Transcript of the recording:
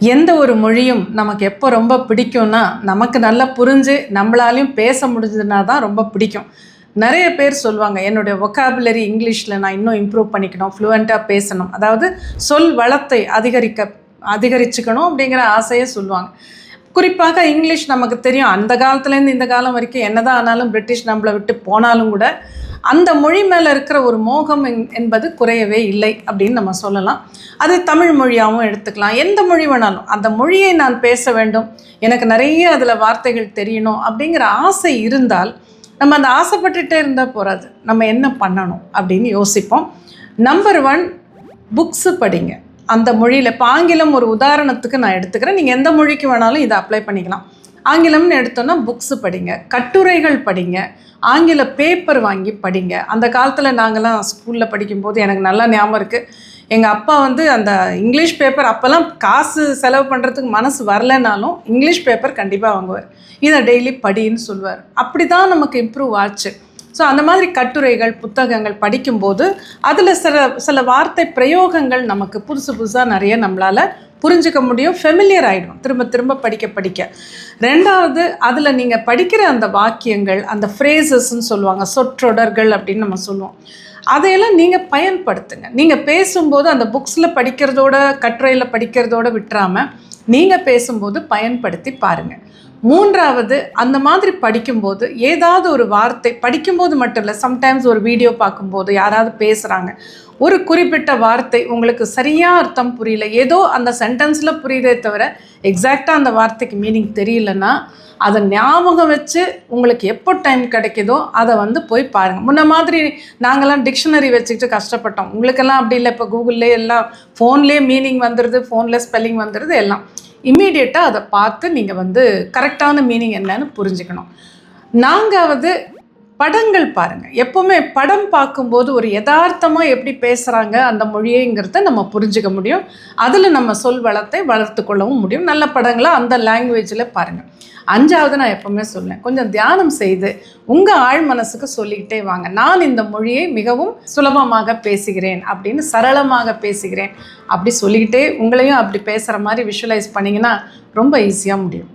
எந்த ஒரு மொழியும் நமக்கு எப்போ ரொம்ப பிடிக்கும்னா நமக்கு நல்லா புரிஞ்சு நம்மளாலையும் பேச முடிஞ்சதுன்னா தான் ரொம்ப பிடிக்கும். நிறைய பேர் சொல்லுவாங்க என்னுடைய ஒக்காபுலரி இங்கிலீஷில் நான் இன்னும் இம்ப்ரூவ் பண்ணிக்கணும் ஃப்ளூவெண்ட்டாக பேசணும். அதாவது சொல் வளத்தை அதிகரிக்க அதிகரிச்சுக்கணும் அப்படிங்கிற ஆசையை சொல்லுவாங்க குறிப்பாக இங்கிலீஷ் நமக்கு தெரியும். அந்த காலத்துலேருந்து இந்த காலம் வரைக்கும் என்னதான் ஆனாலும் பிரிட்டிஷ் நம்மளை விட்டு போனாலும் கூட அந்த மொழி மேலே இருக்கிற ஒரு மோகம் என்- என்பது குறையவே இல்லை அப்படின்னு நம்ம சொல்லலாம். அது தமிழ் மொழியாகவும் எடுத்துக்கலாம். எந்த மொழி வேணாலும். அந்த மொழியை நான் பேச வேண்டும். எனக்கு நிறைய அதில் வார்த்தைகள் தெரியணும் அப்படிங்கிற ஆசை இருந்தால் நம்ம அந்த ஆசைப்பட்டுட்டே இருந்தால் போகாது நம்ம என்ன பண்ணணும் அப்படின்னு யோசிப்போம். நம்பர் ஒன் புக்ஸு படிங்க. அந்த மொழியில் இப்போ ஆங்கிலம் ஒரு உதாரணத்துக்கு நான் எடுத்துக்கிறேன். நீங்கள் எந்த மொழிக்கு வேணாலும் இதை அப்ளை பண்ணிக்கலாம். ஆங்கிலம்னு எடுத்தோன்னா புக்ஸு படிங்க கட்டுரைகள் படிங்க ஆங்கில பேப்பர் வாங்கி படிங்க. அந்த காலத்தில் நாங்கள்லாம் ஸ்கூலில் படிக்கும்போது எனக்கு நல்லா ஞாபகம் இருக்குது எங்கள் அப்பா வந்து அந்த இங்கிலீஷ் பேப்பர் அப்போல்லாம் காசு செலவு பண்ணுறதுக்கு மனசு வரலைனாலும் இங்கிலீஷ் பேப்பர் கண்டிப்பாக வாங்குவார். இதை டெய்லி படின்னு சொல்லுவார். அப்படி தான் நமக்கு இம்ப்ரூவ் ஆச்சு. ஸோ அந்த மாதிரி கட்டுரைகள் புத்தகங்கள் படிக்கும்போது அதில் சில சில வார்த்தை பிரயோகங்கள் நமக்கு புதுசு புதுசாக நிறைய நம்மளால் புரிஞ்சுக்க முடியும் ஃபெமிலியர் ஆகிடும் திரும்ப திரும்ப படிக்க படிக்க. ரெண்டாவது அதில் நீங்கள் படிக்கிற அந்த வாக்கியங்கள் அந்த ஃப்ரேசஸ்ன்னு சொல்லுவாங்க சொற்றொடர்கள் அப்படின்னு நம்ம சொல்லுவோம். அதையெல்லாம் நீங்கள் பயன்படுத்துங்க. நீங்கள் பேசும்போது அந்த புக்ஸில் படிக்கிறதோட கட்டுரையில் படிக்கிறதோட விட்டுறாமல் நீங்கள் பேசும்போது பயன்படுத்தி பாருங்கள் மூன்றாவது அந்த மாதிரி படிக்கும்போது ஏதாவது ஒரு வார்த்தை படிக்கும்போது மட்டும் இல்லை சம்டைம்ஸ் ஒரு வீடியோ பார்க்கும்போது யாராவது பேசுகிறாங்க ஒரு குறிப்பிட்ட வார்த்தை உங்களுக்கு சரியாக அர்த்தம் புரியல ஏதோ அந்த சென்டென்ஸில் புரியுதே தவிர எக்ஸாக்டாக அந்த வார்த்தைக்கு மீனிங் தெரியலன்னா அதை ஞாபகம் வச்சு உங்களுக்கு எப்போ டைம் கிடைக்குதோ அதை வந்து போய் பாருங்கள் முன்ன மாதிரி நாங்கள்லாம் டிக்ஷனரி வச்சுக்கிட்டு கஷ்டப்பட்டோம். உங்களுக்கெல்லாம் அப்படி இல்லை. இப்போ கூகுளில் எல்லாம் ஃபோன்லேயே மீனிங் வந்துடுது ஃபோனில் ஸ்பெல்லிங் வந்துடுது எல்லாம். இம்மீடியட்டாக அதை பார்த்து நீங்கள் வந்து கரெக்டான மீனிங் என்னன்னு புரிஞ்சுக்கணும். நான்காவது படங்கள் பாருங்கள் எப்போவுமே படம் பார்க்கும்போது ஒரு யதார்த்தமாக எப்படி பேசுகிறாங்க அந்த மொழியைங்கிறத நம்ம புரிஞ்சுக்க முடியும். அதில் நம்ம சொல் வளத்தை வளர்த்து கொள்ளவும் முடியும். நல்ல படங்களை அந்த லாங்குவேஜில் பாருங்கள் அஞ்சாவது நான் எப்போவுமே சொல்லுவேன். கொஞ்சம் தியானம் செய்து உங்கள் ஆழ் மனசுக்கு சொல்லிக்கிட்டே வாங்க. நான் இந்த மொழியை மிகவும் சுலபமாக பேசுகிறேன் அப்படின்னு சரளமாக பேசுகிறேன். அப்படி சொல்லிக்கிட்டே உங்களையும் அப்படி பேசுகிற மாதிரி விஷுவலைஸ் பண்ணிங்கன்னா ரொம்ப ஈஸியாக முடியும்.